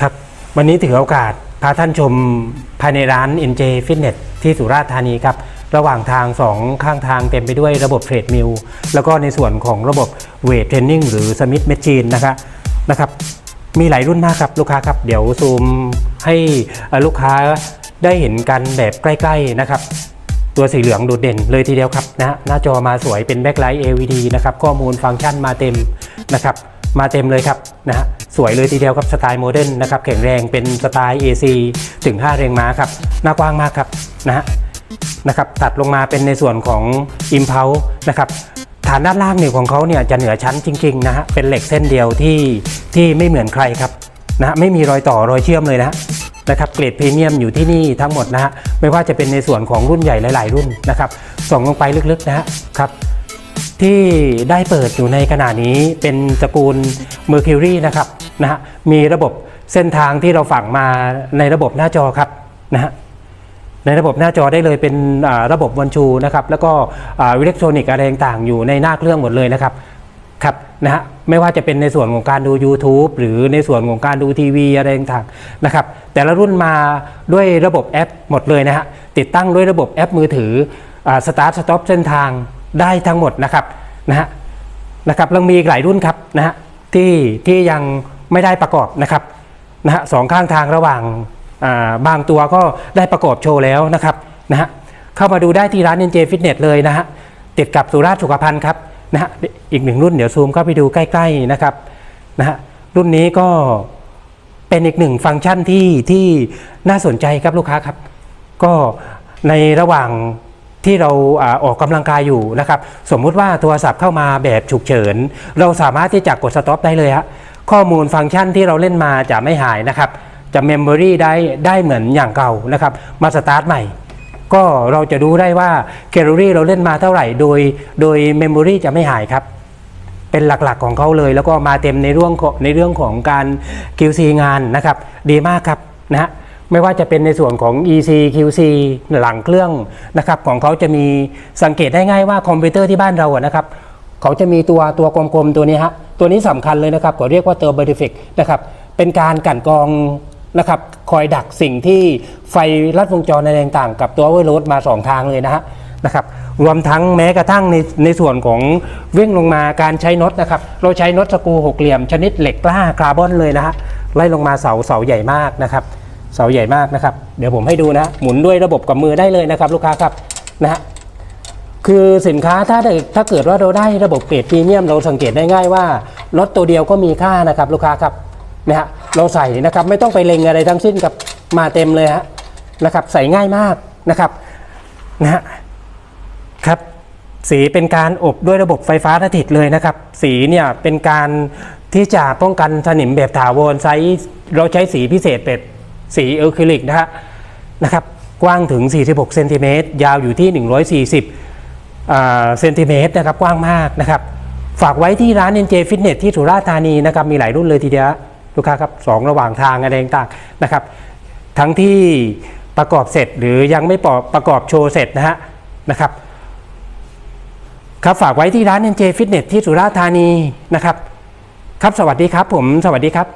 ครับ วันนี้ถือโอกาสพาท่านชมภายในร้าน NJ Fitness ที่สุราษฎร์ธานีครับระหว่างทางสองข้างทางเต็มไปด้วยระบบเทรดมิลแล้วก็ในส่วนของระบบเวทเทรนนิ่งหรือสมิธเมชชีนนะครับนะครับ มีหลายรุ่นมากครับลูกค้าครับ เดี๋ยวซูมให้ลูกค้าได้เห็นกันแบบใกล้ๆนะครับ ตัวสีเหลืองโดดเด่นเลยทีเดียวครับนะฮะหน้าจอมาสวยเป็นแบ็คไลท์ LED นะครับ ข้อมูลฟังก์ชันมาเต็มนะครับ มาเต็มเลยครับนะฮะ สวยเลยทีเดียวครับสไตล์โมเดิร์นนะครับแข็งแรงเป็นสไตล์ AC ถึง 5 แรงม้าครับหน้ากว้างมากครับนะฮะนะครับตัดลงมาเป็นในส่วนของ Impulse นะครับฐานด้านล่างเนี่ยของเขาเนี่ยจะเหนือชั้นจริงๆนะฮะเป็นเหล็กเส้นเดียวที่ที่ไม่เหมือนใครครับนะฮะไม่มีรอยต่อรอยเชื่อมเลยนะฮะนะครับเกรดพรีเมียมอยู่ที่นี่ทั้งหมดนะฮะไม่ว่าจะเป็นในส่วนของรุ่นใหญ่หลาย ๆ รุ่นนะครับส่องลงไปลึกๆนะฮะครับ ที่ได้เปิดอยู่ในขณะนี้เป็นตระกูล Mercury นะครับนะฮะมีระบบเส้นทางที่เราฝังมาในระบบหน้าจอครับนะฮะในระบบหน้าจอได้เลยเป็นระบบวันชูนะครับแล้วก็อิเล็กทรอนิกส์อะไรต่างๆอยู่ในหน้าเครื่องหมดเลยนะครับครับนะฮะไม่ว่าจะเป็นในส่วนของการดู YouTube หรือในส่วนของการดูทีวีอะไรต่างๆนะครับแต่ละรุ่นมาด้วยระบบแอปหมดเลยนะฮะติดตั้งด้วยระบบแอปมือถือสตาร์ทสต็อปเส้นทาง ได้ทั้งหมดนะครับนะฮะนะครับยังมีอีกหลายรุ่นครับนะฮะที่ที่ยังไม่ได้ประกอบนะครับนะฮะสองข้างทางระหว่างอ่าบางตัวก็ได้ประกอบโชว์แล้วนะครับนะฮะเข้ามาดูได้ที่ร้าน NJ Fitness เลยนะฮะติดกับสุราษฎร์สุขภัณฑ์ครับนะฮะอีกหนึ่งรุ่นเดี๋ยวซูมเข้าไปดูใกล้ๆนะครับนะฮะรุ่นนี้ก็เป็นอีกหนึ่งฟังก์ชันที่ที่น่าสนใจครับลูกค้าครับ ก็ในระหว่าง ที่เราอออกกำลังกายอยู่นะครับ สมมุติว่าโทรศัพท์เข้ามาแบบฉุกเฉิน เราสามารถที่จะกดสต็อปได้เลยฮะข้อมูลฟังก์ชันที่เราเล่นมาจะไม่หายนะครับ จะเมมโมรีได้ได้เหมือนอย่างเก่านะครับ มาสตาร์ทใหม่ ก็เราจะดูได้ว่าแคลอรี่เราเล่นมาเท่าไหร่ โดยโดยเมมโมรีจะไม่หายครับ เป็นหลักๆของเขาเลย แล้วก็มาเต็มในเรื่องของในเรื่องของการ QC งานนะครับ ดีมากครับนะฮะ ไม่ว่าจะเป็นในส่วนของ EC QC หลังเครื่องนะครับของเขาจะมีสังเกตได้ง่ายว่าคอมพิวเตอร์ที่บ้านเราอะนะครับเขาจะมีตัวตัวกลมๆตัวนี้ฮะตัวนี้สำคัญเลยนะครับเขาเรียกว่าตัวเบอร์ f ิ c นะครับเป็นการกั่นกรองนะครับคอยดักสิ่งที่ไฟลัดวงจรอะไรต่างๆ กับตัวเวอร์โรดมาสองทางเลยนะฮะนะครับรวมทั้งแม้กระทั่งในในส่วนของเว้งลงมาการใช้น็อตนะครับเราใช้น็อตสกรูหกเหลี่ยมชนิดเหล็กกล้าคาร์บอนเลยนะฮะไล่ลงมาเสาเสาใหญ่มากนะครับ เสาใหญ่มากนะครับ เดี๋ยวผมให้ดูนะหมุนด้วยระบบกับมือได้เลยนะครับ ลูกค้าครับนะฮะคือสินค้าถ้าถ้าเกิดว่าเราได้ระบบเกรดพรีเมียมเราสังเกตได้ง่ายว่ารถตัวเดียวก็มีค่านะครับ ลูกค้าครับนะฮะเราใส่นะครับไม่ต้องไปเล็งอะไรทั้งสิ้นกับมาเต็มเลยฮะนะครับใส่ง่ายมากนะครับนะฮะครับสีเป็นการอบด้วยระบบไฟฟ้าสถิตเลยนะครับ สีเนี่ยเป็นการที่จะป้องกันสนิมแบบถาวรไซส์เราใช้สีพิเศษเป็น สีเอลคริลิกนะฮะนะครับกว้างถึง 46 เซนติเมตรยาวอยู่ที่ 140เซนติเมตรนะครับกว้างมากนะครับ ฝากไว้ที่ร้าน NJ Fitness ที่สุราษฎร์ธานีนะครับมีหลายรุ่นเลยทีเดียวลูกค้าครับสองระหว่างทางอะไรต่างๆนะครับ ทั้งที่ประกอบเสร็จหรือยังไม่ประกอบโชว์เสร็จนะฮะนะครับครับฝากไว้ที่ร้าน NJ Fitness ที่สุราษฎร์ธานีนะครับ ครับสวัสดีครับผมสวัสดีครับ